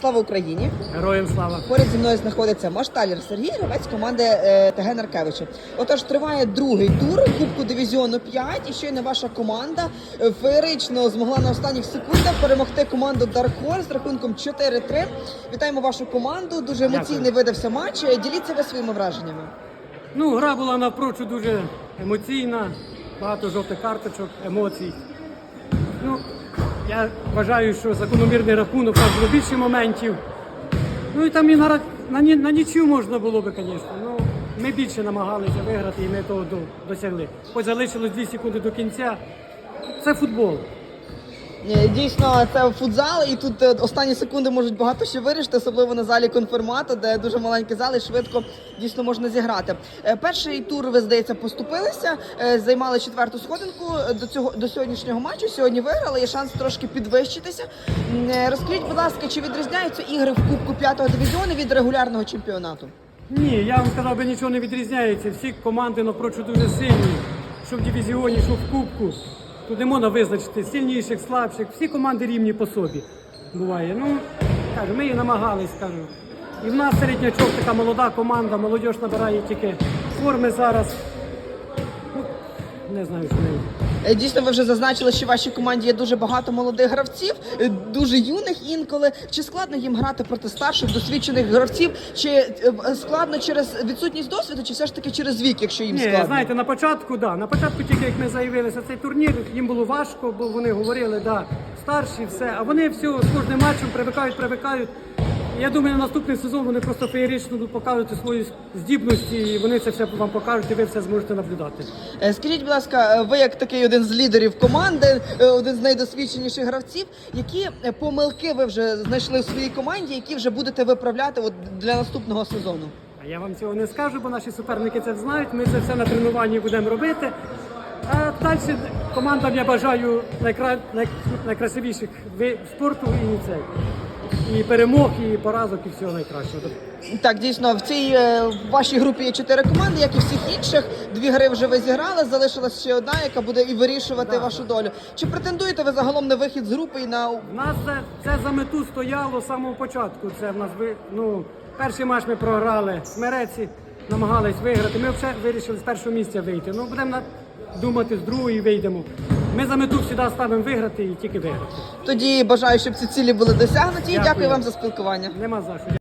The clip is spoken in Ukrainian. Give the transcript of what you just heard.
Слава Україні! Героям слава. Поряд зі мною знаходиться Машталір Сергій, гравець команди е, ТГ Наркевича. Отож, триває другий тур Кубку дивізіону 5. І щойно ваша команда е, феєрично змогла на останніх секундах перемогти команду Dark Horse з рахунком 4-3. Вітаємо вашу команду. Дуже емоційний видався матч. Е, Діліться ви своїми враженнями. Ну, гра була навпрочу дуже емоційна, багато жовтих карточок, емоцій. Ну, я вважаю, що закономірний рахунок там було більше моментів. Ну і там і на, на, на нічю можна було би, звісно. Ну, ми більше намагалися виграти і ми того до- досягли. Хоч залишилось 2 секунди до кінця. Це футбол. Е, Дійсно, це футзал, і тут е, останні секунди можуть багато що вирішити, особливо на залі конфермату, де дуже маленький зал і швидко дійсно можна зіграти. Е, Перший тур, ви здається, поступилися, займали четверту сходинку до цього до сьогоднішнього матчу. Сьогодні виграли. Є шанс трошки підвищитися. Розкажіть, будь ласка, чи відрізняються ігри в Кубку п'ятого дивізіону від регулярного чемпіонату? Ні, я вам сказав би нічого не відрізняється. Всі команди напрочу дуже сильні. Що в дивізіоні, що в кубку. Тут не можна визначити сильніших, слабших. Всі команди рівні по собі. Буває. Ну, кажу, ми і намагались, кажу. І в нас середнячок така молода команда, молодь набирає тільки форми зараз. Ну, не знаю, що неї. Е, Дійсно, ви вже зазначили, що в вашій команді є дуже багато молодих гравців, е, дуже юних інколи. Чи складно їм грати проти старших досвідчених гравців? Чи е, складно через відсутність досвіду, чи все ж таки через вік, якщо їм Ні, складно? знаєте, на початку, да. На початку тільки як ми заявилися цей турнір, їм було важко, бо вони говорили, да, старші, все. А вони все з кожним матчем привикають, привикають. Я думаю, на наступний сезон вони просто феєрично покажуть свої здібності, і вони це все вам покажуть, і ви все зможете наблюдати. Е, Скажіть, будь ласка, е, ви як такий один з лідерів команди, е, один з найдосвідченіших гравців, які помилки ви вже знайшли в своїй команді, які вже будете виправляти от для наступного сезону? А я вам цього не скажу, бо наші суперники це знають. Ми це все на тренуванні будемо робити. А далі командам я бажаю найкра... най... найкрасивіших ви- спорту і цей. І перемог, і поразок, і всього найкращого. Так, дійсно, в цій е, в вашій групі є чотири команди, як і всіх інших. Дві гри вже ви зіграли. Залишилась ще одна, яка буде і вирішувати Да, вашу долю. Чи претендуєте ви загалом на вихід з групи і на В нас це, це за мету стояло з самого початку. Це в нас ви- ну, перший матч ми програли в Мереці, намагались виграти. Ми вже вирішили з першого місця вийти. Ну будемо думати, з другої вийдемо. Ми за мету завжди ставимо виграти і тільки виграти. тоді бажаю, щоб ці цілі були досягнуті. Дякую. дякую вам за спілкування. Нема за що.